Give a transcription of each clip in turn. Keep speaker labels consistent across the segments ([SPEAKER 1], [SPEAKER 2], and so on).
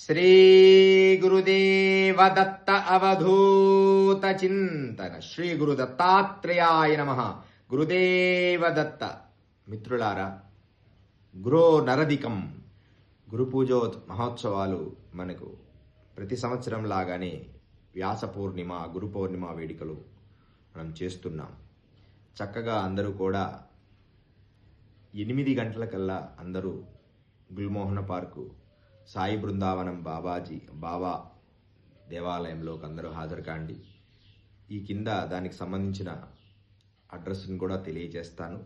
[SPEAKER 1] శ్రీ గురుదేవ దత్త అవధూత చింతన. శ్రీ గురు దత్తాత్రేయాయ నమ. గురుదేవ దత్త మిత్రులారా గురో నరదికం గురు పూజో మహోత్సవాలు మనకు ప్రతి సంవత్సరం లాగానే వ్యాస పూర్ణిమ గురు పౌర్ణిమ వేడుకలు మనం చేస్తున్నాం. చక్కగా అందరూ కూడా ఎనిమిది గంటలకల్లా అందరూ గుల్మోహన పార్కు సాయి బృందావనం బాబాజీ బాబా దేవాలయంలోకి అందరూ హాజరు కాండి ఈ కింద దానికి సంబంధించిన అడ్రస్ని కూడా తెలియజేస్తాను.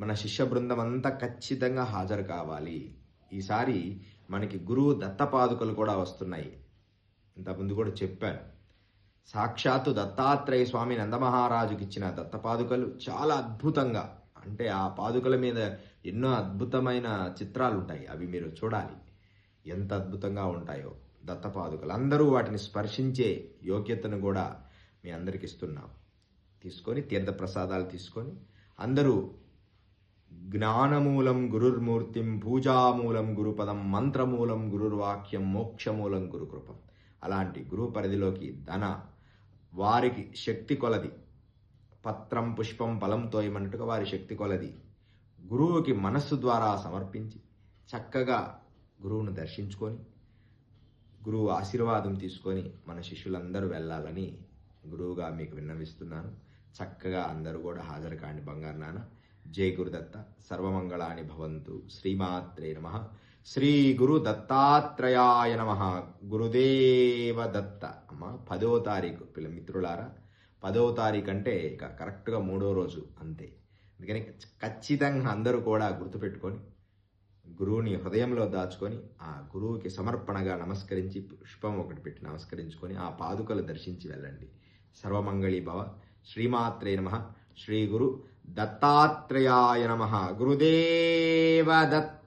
[SPEAKER 1] మన శిష్య బృందం అంతా ఖచ్చితంగా హాజరు కావాలి. ఈసారి మనకి గురువు దత్తపాదుకలు కూడా వస్తున్నాయి. ఇంతకుముందు కూడా చెప్పాను. సాక్షాత్తు దత్తాత్రేయ స్వామి నందమహారాజుకి ఇచ్చిన దత్తపాదుకలు చాలా అద్భుతంగా అంటే ఆ పాదుకల మీద ఎన్నో అద్భుతమైన చిత్రాలు ఉంటాయి అవి మీరు చూడాలి. ఎంత అద్భుతంగా ఉంటాయో. దత్తపాదుకలు. అందరూ వాటిని స్పర్శించే యోగ్యతను కూడా మీ అందరికి ఇస్తున్నాం. తీసుకొని తీర్థ ప్రసాదాలు తీసుకొని అందరూ జ్ఞానమూలం గురుర్మూర్తిం పూజామూలం గురుపదం మంత్రమూలం గురుర్వాక్యం మోక్షమూలం గురుకృపం. అలాంటి గురువు పరిధిలోకి ధన వారికి శక్తి కొలది. పత్రం పుష్పం బలంతో ఏమన్నట్టుగా వారి శక్తి కొలది. గురువుకి మనస్సు ద్వారా సమర్పించి చక్కగా గురువును దర్శించుకొని గురువు ఆశీర్వాదం తీసుకొని మన శిష్యులందరూ వెళ్ళాలని గురువుగా మీకు విన్నవిస్తున్నాను. చక్కగా అందరూ కూడా హాజరు కాండి బంగారు నాన్న. జై గురుదత్త. సర్వమంగళాని భవంతు. శ్రీమాత్రే నమ. శ్రీ గురు దత్తాత్రేయాయ నమ. గురుదేవ దత్త. అమ్మ పదో తారీఖు. పిల్ల మిత్రులారా పదో తారీఖు అంటే ఇక కరెక్ట్గా మూడో రోజు అంతే. అందుకని ఖచ్చితంగా అందరూ కూడా గుర్తుపెట్టుకొని గురువుని హృదయంలో దాచుకొని ఆ గురువుకి సమర్పణగా నమస్కరించి పుష్పం ఒకటి పెట్టి నమస్కరించుకొని ఆ పాదుకలు దర్శించి వెళ్ళండి. సర్వమంగళీ భవ. శ్రీమాత్రే నమ. శ్రీ గురు దత్తాత్రేయాయ నమ. గురుదేవ దత్త